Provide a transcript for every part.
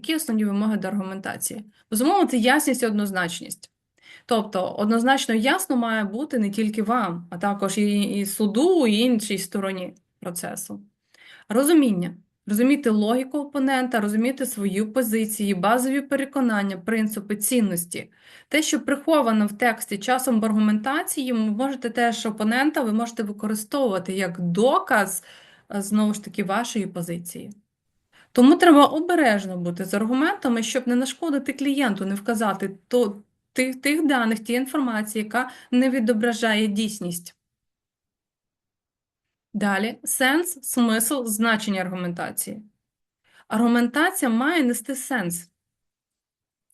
Які основні вимоги до аргументації? Безумовно, це ясність і однозначність. Тобто, однозначно ясно має бути не тільки вам, а також і, суду, і іншій стороні процесу. Розуміння. Розуміти логіку опонента, розуміти свої позиції, базові переконання, принципи, цінності. Те, що приховано в тексті часом в аргументації, ви можете теж опонента ви можете використовувати як доказ, е, знову ж таки, вашої позиції. Тому треба обережно бути з аргументами, щоб не нашкодити клієнту, не вказати то, тих, тих даних, тієї інформації, яка не відображає дійсність. Далі сенс, смисл, значення аргументації. Аргументація має нести сенс.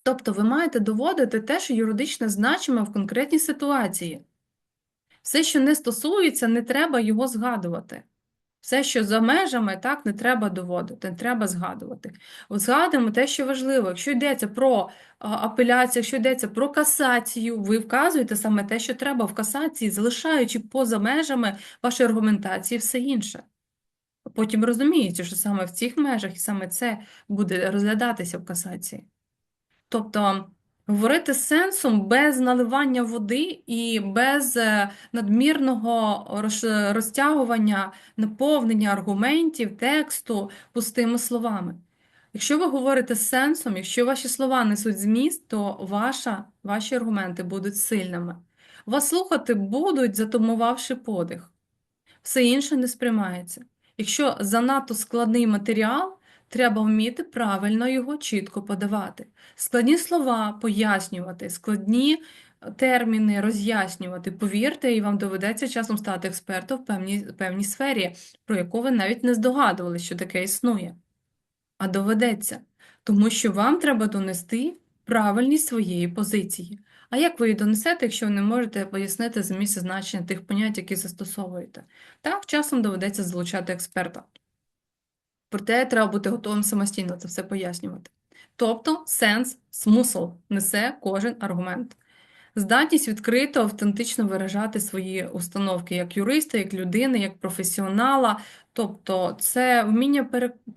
Тобто ви маєте доводити те, що юридично значиме в конкретній ситуації. Все, що не стосується, не треба його згадувати. Все, що за межами, так, не треба доводити, не треба згадувати. От згадуємо те, що важливо. Якщо йдеться про апеляцію, якщо йдеться про касацію, ви вказуєте саме те, що треба в касації, залишаючи поза межами вашої аргументації все інше. Потім розумієте, що саме в цих межах і саме це буде розглядатися в касації. Тобто говорити сенсом без наливання води і без е, надмірного розтягування, наповнення аргументів, тексту пустими словами. Якщо ви говорите сенсом, якщо ваші слова несуть зміст, то ваша, ваші аргументи будуть сильними. Вас слухати будуть, затумувавши подих. Все інше не сприймається. Якщо занадто складний матеріал, треба вміти правильно його чітко подавати. Складні слова пояснювати, складні е, терміни роз'яснювати. Повірте, і вам доведеться часом стати експертом в певній, певній сфері, про яку ви навіть не здогадували, що таке існує. А доведеться, тому що вам треба донести правильність своєї позиції. А як ви її донесете, якщо ви не можете пояснити за місце значення тих понять, які застосовуєте? Так, часом доведеться залучати експерта. Проте треба бути готовим самостійно це все пояснювати. Тобто сенс, смисл несе кожен аргумент. Здатність відкрито, автентично виражати свої установки як юриста, як людини, як професіонала. Тобто це вміння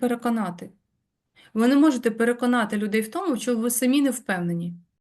переконати. Ви не можете переконати людей в тому, що ви самі не впевнені.